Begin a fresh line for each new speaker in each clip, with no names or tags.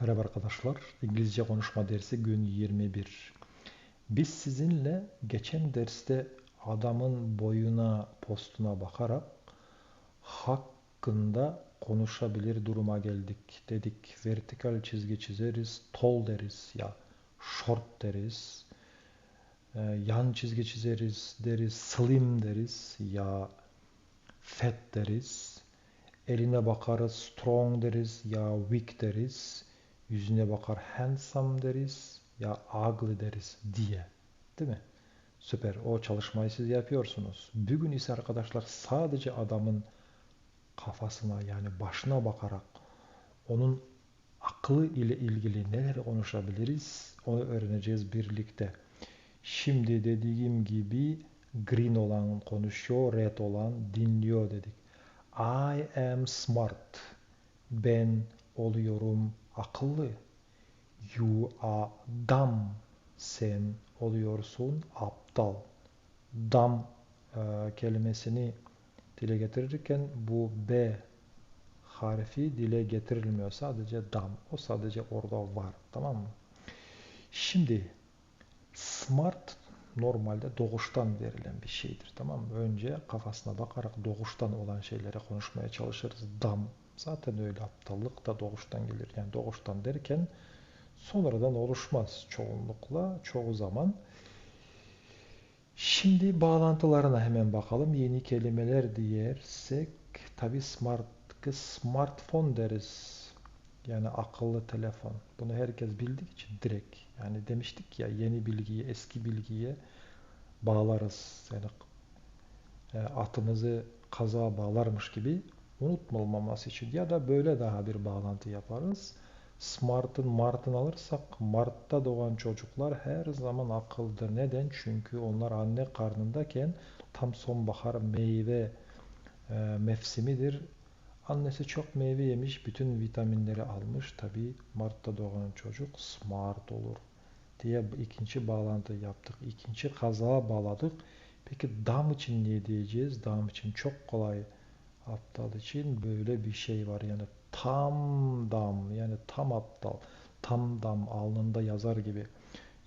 Merhaba arkadaşlar. İngilizce konuşma dersi gün 21. Biz sizinle geçen derste adamın boyuna, postuna bakarak hakkında konuşabilir duruma geldik. Dedik vertikal çizgi çizeriz, tall deriz ya short deriz. Ee, yan çizgi çizeriz deriz, slim deriz ya fat deriz. Eline bakarız strong deriz ya weak deriz. Yüzüne bakar handsome deriz ya ugly deriz diye. Değil mi? Süper. O çalışmayı siz yapıyorsunuz. Bugün ise arkadaşlar sadece adamın kafasına yani başına bakarak onun aklı ile ilgili neler konuşabiliriz onu öğreneceğiz birlikte. Şimdi dediğim gibi green olan konuşuyor, red olan dinliyor dedik. I am smart. Ben oluyorum akıllı. You are dumb. Sen oluyorsun aptal. Dumb e, kelimesini dile getirirken bu B harfi dile getirilmiyor. Sadece dumb. O sadece orada var. Tamam mı? Şimdi smart normalde doğuştan verilen bir şeydir. Tamam mı? Önce kafasına bakarak doğuştan olan şeylere konuşmaya çalışırız. Dam zaten öyle aptallık da doğuştan gelir. Yani doğuştan derken sonradan oluşmaz çoğunlukla, çoğu zaman. Şimdi bağlantılarına hemen bakalım. Yeni kelimeler diyersek tabi smart, smartphone deriz. Yani akıllı telefon. Bunu herkes bildiği için direkt. Yani demiştik ya yeni bilgiyi eski bilgiye bağlarız. Yani e, atımızı kaza bağlarmış gibi unutulmaması için ya da böyle daha bir bağlantı yaparız. Smart'ın Mart'ın alırsak Mart'ta doğan çocuklar her zaman akıllıdır. Neden? Çünkü onlar anne karnındayken tam sonbahar meyve e, mevsimidir. Annesi çok meyve yemiş, bütün vitaminleri almış. Tabi Mart'ta doğan çocuk smart olur diye ikinci bağlantı yaptık. İkinci kazağa bağladık. Peki dam için ne diyeceğiz? Dam için çok kolay. Aptal için böyle bir şey var. Yani tam dam yani tam aptal. Tam dam alnında yazar gibi.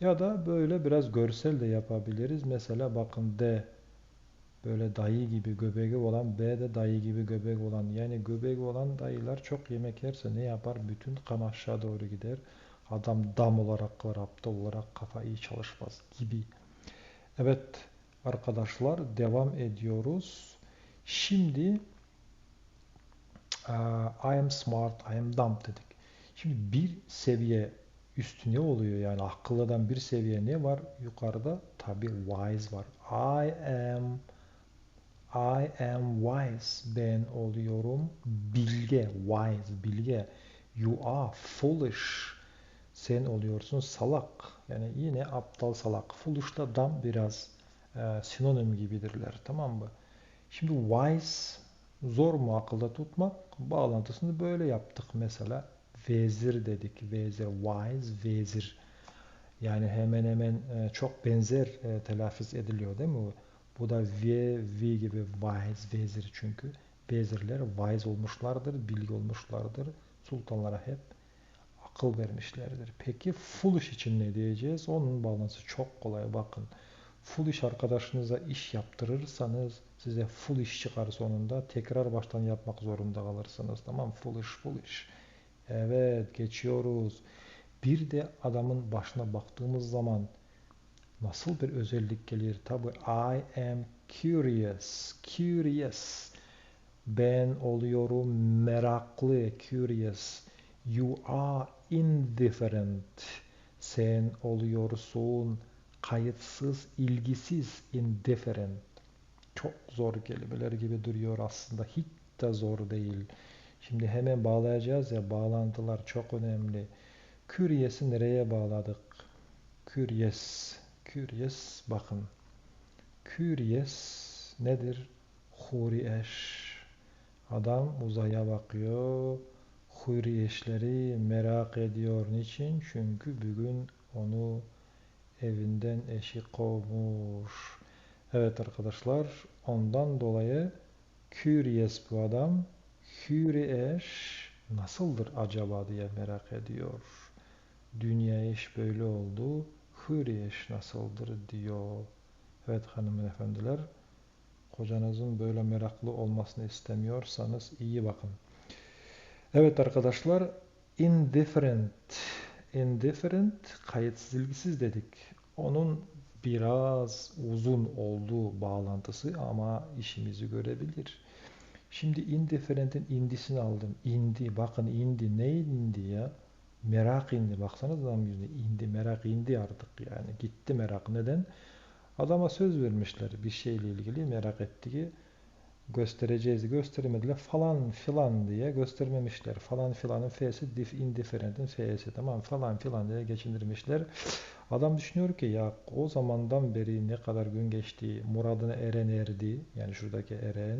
Ya da böyle biraz görsel de yapabiliriz. Mesela bakın D böyle dayı gibi göbeği olan B de dayı gibi göbek olan yani göbeği olan dayılar çok yemek yerse ne yapar? Bütün kan aşağı doğru gider. Adam dam olarak kalır, aptal olarak kafa iyi çalışmaz gibi. Evet arkadaşlar devam ediyoruz. Şimdi I am smart, I am dumb dedik. Şimdi bir seviye üstü ne oluyor? Yani akıllıdan bir seviye ne var? Yukarıda tabi wise var. I am I am wise. Ben oluyorum bilge, wise, bilge. You are foolish. Sen oluyorsun salak. Yani yine aptal salak. Foolish da dam biraz e, sinonim gibidirler. Tamam mı? Şimdi wise zor mu akılda tutmak? Bağlantısını böyle yaptık. Mesela vezir dedik. Vezir, wise, vezir. Yani hemen hemen e, çok benzer e, telaffuz ediliyor değil mi? Bu da V, V gibi wise, vezir çünkü. Vezirler wise olmuşlardır, bilgi olmuşlardır. Sultanlara hep akıl vermişlerdir. Peki foolish için ne diyeceğiz? Onun bağlantısı çok kolay bakın. Foolish arkadaşınıza iş yaptırırsanız size foolish çıkar sonunda tekrar baştan yapmak zorunda kalırsınız. Tamam foolish foolish. Evet geçiyoruz. Bir de adamın başına baktığımız zaman nasıl bir özellik gelir? Tabi I am curious. Curious. Ben oluyorum meraklı. Curious. You are indifferent. Sen oluyorsun kayıtsız, ilgisiz, indifferent. Çok zor kelimeler gibi duruyor aslında. Hiç de zor değil. Şimdi hemen bağlayacağız ya bağlantılar çok önemli. Curious'ı nereye bağladık? Curious. Curious bakın. Curious nedir? Huri eş. Adam uzaya bakıyor. Huri eşleri merak ediyor. Niçin? Çünkü bugün onu evinden eşi kovmuş. Evet arkadaşlar ondan dolayı curious bu adam. Huri nasıldır acaba diye merak ediyor. Dünya iş böyle oldu. İş nasıldır diyor. Evet hanımefendiler. Kocanızın böyle meraklı olmasını istemiyorsanız iyi bakın. Evet arkadaşlar. Indifferent. Indifferent kayıtsız ilgisiz dedik. Onun biraz uzun olduğu bağlantısı ama işimizi görebilir. Şimdi indifferent'in indisini aldım. Indi. Bakın indi. Ne indi ya? Merak indi. Baksanız adam yüzüne indi. Merak indi artık yani. Gitti merak. Neden? Adama söz vermişler bir şeyle ilgili merak ettiği göstereceğiz göstermediler falan filan diye göstermemişler. Falan filanın f'si dif indifferent'in f'si tamam falan filan diye geçindirmişler. Adam düşünüyor ki ya o zamandan beri ne kadar gün geçti muradına eren erdi yani şuradaki eren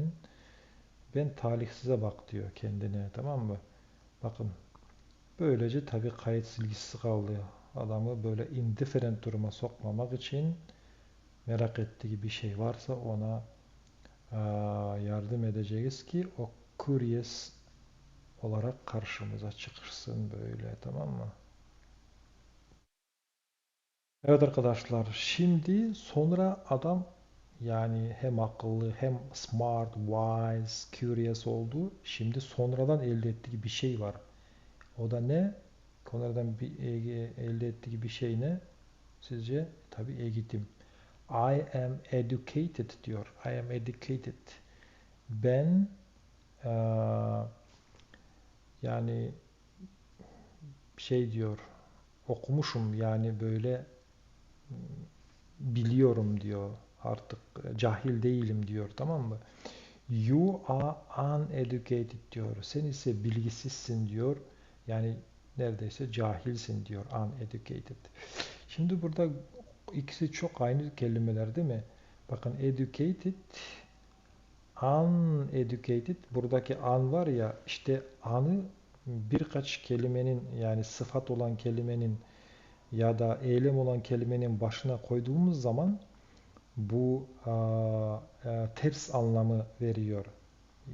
ben talihsize bak diyor kendine tamam mı? Bakın böylece tabi kayıt silgisi kaldı. Adamı böyle indifferent duruma sokmamak için merak ettiği bir şey varsa ona yardım edeceğiz ki o curious olarak karşımıza çıksın böyle tamam mı? Evet arkadaşlar şimdi sonra adam yani hem akıllı hem smart, wise, curious oldu. Şimdi sonradan elde ettiği bir şey var. O da ne? Sonradan bir, elde ettiği bir şey ne? Sizce? Tabi eğitim. I am educated diyor. I am educated. Ben uh, yani şey diyor okumuşum yani böyle biliyorum diyor artık cahil değilim diyor tamam mı? You are uneducated diyor. Sen ise bilgisizsin diyor. Yani neredeyse cahilsin diyor uneducated. Şimdi burada ikisi çok aynı kelimeler değil mi? Bakın educated uneducated buradaki an var ya işte anı birkaç kelimenin yani sıfat olan kelimenin ya da eylem olan kelimenin başına koyduğumuz zaman bu a, a, ters anlamı veriyor.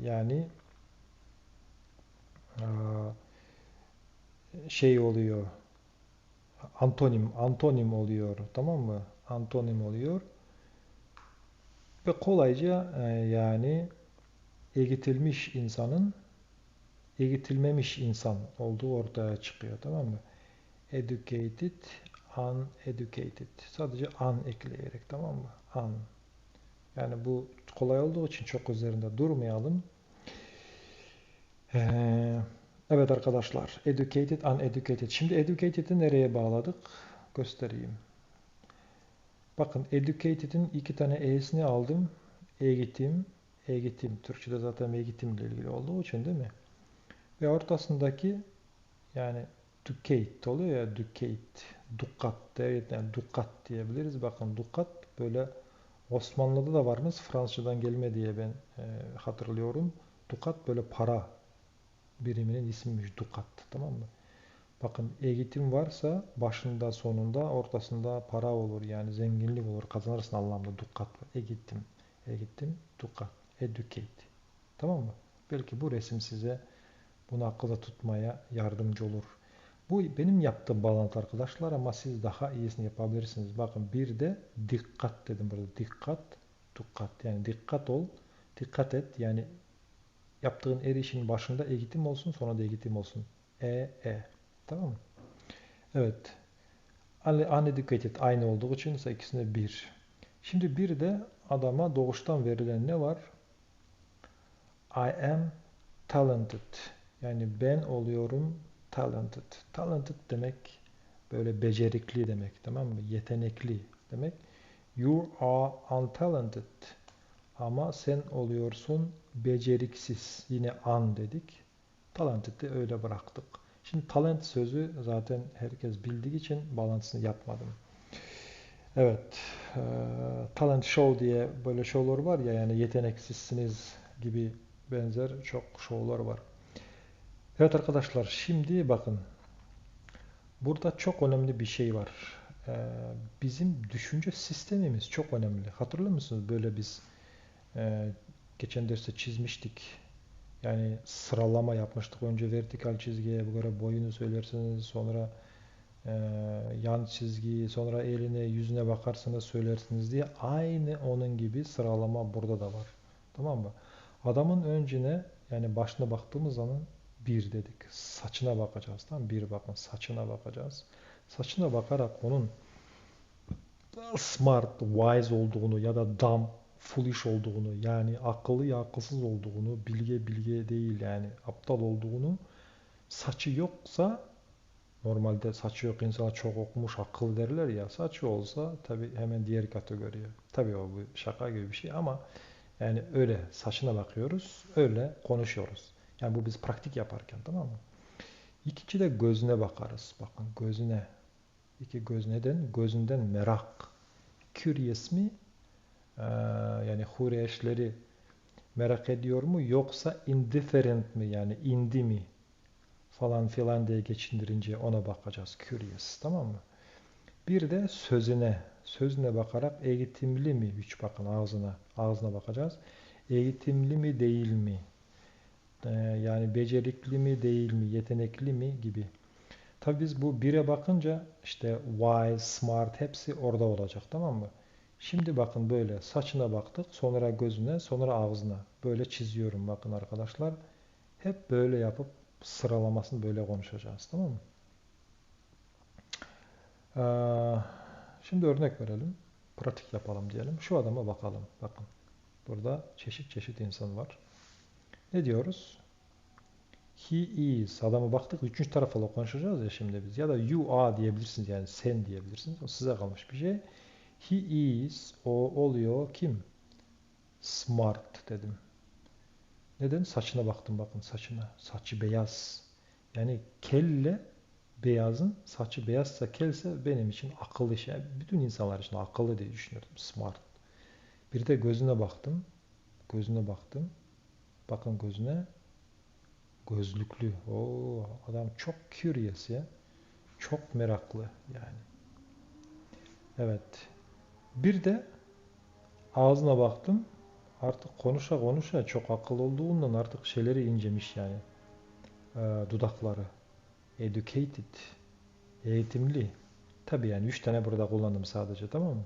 Yani a, şey oluyor antonim antonim oluyor tamam mı? Antonim oluyor. Ve kolayca e, yani eğitilmiş insanın eğitilmemiş insan olduğu ortaya çıkıyor tamam mı? Educated, uneducated. Sadece un ekleyerek tamam mı? Un. Yani bu kolay olduğu için çok üzerinde durmayalım. Ee, Evet arkadaşlar, educated, uneducated. Şimdi educated'i nereye bağladık? Göstereyim. Bakın educated'in iki tane e'sini aldım. Eğitim, eğitim. Türkçe'de zaten eğitim ile ilgili olduğu için değil mi? Ve ortasındaki yani ducat oluyor ya ducat, dukat, evet yani dukat diyebiliriz. Bakın dukat böyle Osmanlı'da da varmış. Fransızcadan gelme diye ben e, hatırlıyorum. Dukat böyle para biriminin ismiymiş dukat. Tamam mı? Bakın eğitim varsa başında sonunda ortasında para olur yani zenginlik olur kazanırsın anlamda dukat. Eğitim, eğitim, dukat, educate. Tamam mı? Belki bu resim size bunu akılda tutmaya yardımcı olur. Bu benim yaptığım bağlantı arkadaşlar ama siz daha iyisini yapabilirsiniz. Bakın bir de dikkat dedim burada. Dikkat, dikkat yani dikkat ol, dikkat et yani yaptığın her işin başında eğitim olsun sonra da eğitim olsun. E, E. Tamam mı? Evet. Uneducated aynı olduğu için ise ikisinde bir. Şimdi bir de adama doğuştan verilen ne var? I am talented. Yani ben oluyorum talented. Talented demek böyle becerikli demek tamam mı? Yetenekli demek. You are untalented. Ama sen oluyorsun beceriksiz. Yine an dedik. Talented de öyle bıraktık. Şimdi talent sözü zaten herkes bildiği için bağlantısını yapmadım. Evet. E, talent show diye böyle showlar var ya yani yeteneksizsiniz gibi benzer çok showlar var. Evet arkadaşlar şimdi bakın. Burada çok önemli bir şey var. Ee, bizim düşünce sistemimiz çok önemli. Hatırlıyor musunuz? Böyle biz e, geçen derste çizmiştik. Yani sıralama yapmıştık. Önce vertikal çizgiye göre boyunu söylersiniz. Sonra e, yan çizgiyi, sonra eline, yüzüne bakarsanız söylersiniz diye. Aynı onun gibi sıralama burada da var. Tamam mı? Adamın öncüne yani başına baktığımız zaman bir dedik. Saçına bakacağız. Tamam Bir bakın saçına bakacağız. Saçına bakarak onun smart, wise olduğunu ya da dumb, foolish olduğunu yani akıllı ya akılsız olduğunu, bilge bilge değil yani aptal olduğunu saçı yoksa normalde saçı yok insanlar çok okumuş akıl derler ya saçı olsa tabi hemen diğer kategoriye. Tabi o bu şaka gibi bir şey ama yani öyle saçına bakıyoruz, öyle konuşuyoruz. Yani bu biz pratik yaparken tamam mı? İkinci de gözüne bakarız. Bakın gözüne. İki göz neden? Gözünden merak. Curious mi? Ee, yani huri eşleri merak ediyor mu? Yoksa indifferent mi? Yani indi mi? Falan filan diye geçindirince ona bakacağız. Curious. Tamam mı? Bir de sözüne. Sözüne bakarak eğitimli mi? Hiç bakın ağzına. Ağzına bakacağız. Eğitimli mi değil mi? Ee, yani becerikli mi değil mi? Yetenekli mi? Gibi. Tabi biz bu bire bakınca işte wise, smart hepsi orada olacak tamam mı? Şimdi bakın böyle saçına baktık, sonra gözüne, sonra ağzına. Böyle çiziyorum bakın arkadaşlar. Hep böyle yapıp sıralamasını böyle konuşacağız tamam mı? Ee, şimdi örnek verelim. Pratik yapalım diyelim. Şu adama bakalım. Bakın. Burada çeşit çeşit insan var. Ne diyoruz? He is. Adama baktık. Üçüncü tarafa konuşacağız ya şimdi biz. Ya da you are diyebilirsiniz. Yani sen diyebilirsiniz. O size kalmış bir şey. He is. O oluyor. Kim? Smart dedim. Neden? Saçına baktım bakın saçına. Saçı beyaz. Yani kelle beyazın saçı beyazsa kelse benim için akıllı şey. bütün insanlar için akıllı diye düşünüyorum. Smart. Bir de gözüne baktım. Gözüne baktım. Bakın gözüne. Gözlüklü. Oo, adam çok curious ya. Çok meraklı yani. Evet. Bir de ağzına baktım. Artık konuşa konuşa çok akıllı olduğundan artık şeyleri incemiş yani. Ee, dudakları. Educated. Eğitimli. Tabi yani 3 tane burada kullandım sadece tamam mı?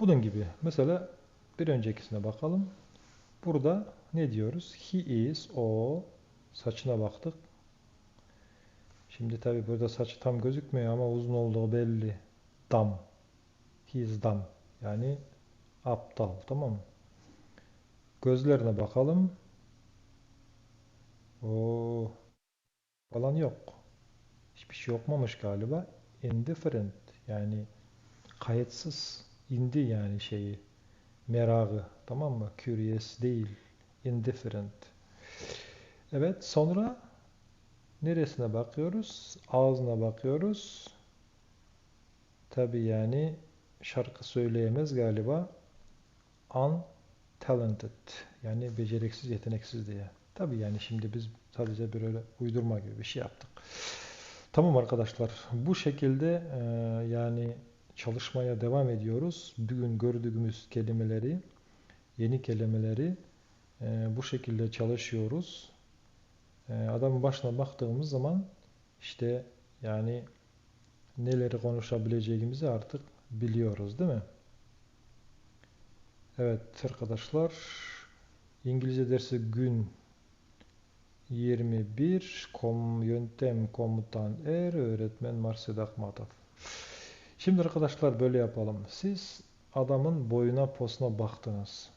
Bunun gibi. Mesela bir öncekisine bakalım. Burada ne diyoruz? He is, o saçına baktık. Şimdi tabi burada saçı tam gözükmüyor ama uzun olduğu belli. Dam. He is dumb. Yani aptal. Tamam mı? Gözlerine bakalım. O falan yok. Hiçbir şey yokmamış galiba. Indifferent. Yani kayıtsız. indi yani şeyi. Merakı. Tamam mı? Curious değil. Indifferent. Evet. Sonra neresine bakıyoruz? Ağzına bakıyoruz. Tabi yani şarkı söyleyemez galiba. Untalented. Yani beceriksiz, yeteneksiz diye. Tabi yani şimdi biz sadece böyle uydurma gibi bir şey yaptık. Tamam arkadaşlar. Bu şekilde e, yani çalışmaya devam ediyoruz. Bugün gördüğümüz kelimeleri, yeni kelimeleri e, bu şekilde çalışıyoruz. E, adamın başına baktığımız zaman işte yani neleri konuşabileceğimizi artık biliyoruz değil mi? Evet arkadaşlar İngilizce dersi gün 21 kom, yöntem komutan er öğretmen Marcel Akmatov. Şimdi arkadaşlar böyle yapalım. Siz adamın boyuna posuna baktınız.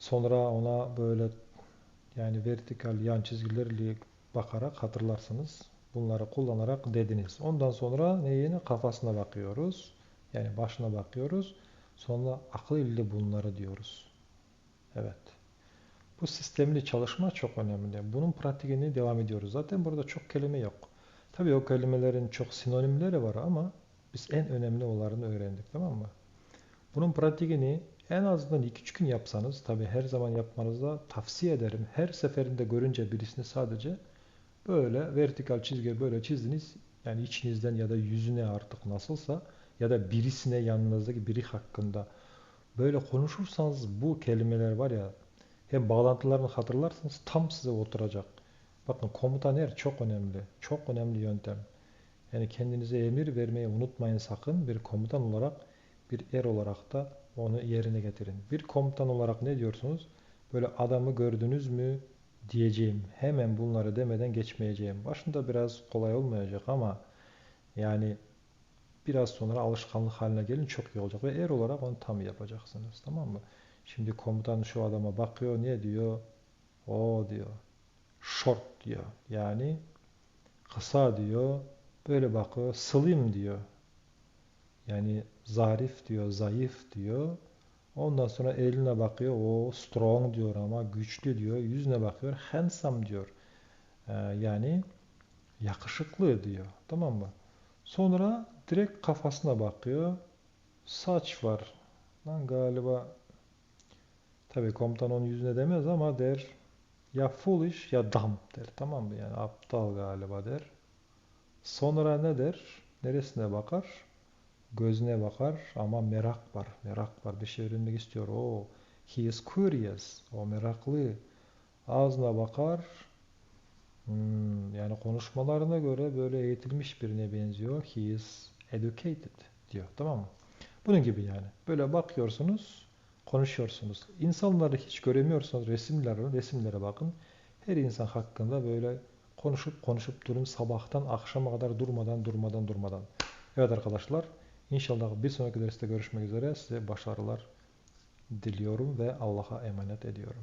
Sonra ona böyle yani vertikal yan çizgilerle bakarak hatırlarsınız. Bunları kullanarak dediniz. Ondan sonra neyine kafasına bakıyoruz. Yani başına bakıyoruz. Sonra ile bunları diyoruz. Evet. Bu sistemli çalışma çok önemli. Bunun pratiğini devam ediyoruz. Zaten burada çok kelime yok. Tabii o kelimelerin çok sinonimleri var ama biz en önemli olanlarını öğrendik tamam mı? Bunun pratiğini en azından 2-3 gün yapsanız, tabii her zaman yapmanızı tavsiye ederim. Her seferinde görünce birisini sadece böyle vertikal çizgi böyle çizdiniz. Yani içinizden ya da yüzüne artık nasılsa ya da birisine yanınızdaki biri hakkında Böyle konuşursanız bu kelimeler var ya hem bağlantılarını hatırlarsınız tam size oturacak. Bakın komutan er çok önemli. Çok önemli yöntem. Yani kendinize emir vermeyi unutmayın sakın. Bir komutan olarak, bir er olarak da onu yerine getirin. Bir komutan olarak ne diyorsunuz? Böyle adamı gördünüz mü diyeceğim. Hemen bunları demeden geçmeyeceğim. Başında biraz kolay olmayacak ama yani biraz sonra alışkanlık haline gelin çok iyi olacak. Ve er olarak onu tam yapacaksınız. Tamam mı? Şimdi komutan şu adama bakıyor. Ne diyor? O diyor. Short diyor. Yani kısa diyor. Böyle bakıyor. Slim diyor. Yani zarif diyor, zayıf diyor. Ondan sonra eline bakıyor. O strong diyor ama güçlü diyor. Yüzüne bakıyor. Handsome diyor. Ee, yani yakışıklı diyor. Tamam mı? Sonra direkt kafasına bakıyor. Saç var. Lan galiba tabii komutan onun yüzüne demez ama der ya foolish ya dumb der. Tamam mı? Yani aptal galiba der. Sonra ne der? Neresine bakar? Gözüne bakar ama merak var. Merak var. Bir şey öğrenmek istiyor. O he is curious. O meraklı. Ağzına bakar. Hmm, yani konuşmalarına göre böyle eğitilmiş birine benziyor. He is educated diyor. Tamam mı? Bunun gibi yani. Böyle bakıyorsunuz, konuşuyorsunuz. İnsanları hiç göremiyorsanız resimlere, resimlere bakın. Her insan hakkında böyle konuşup konuşup durun sabahtan akşama kadar durmadan durmadan durmadan. Evet arkadaşlar, inşallah bir sonraki derste görüşmek üzere. Size başarılar diliyorum ve Allah'a emanet ediyorum.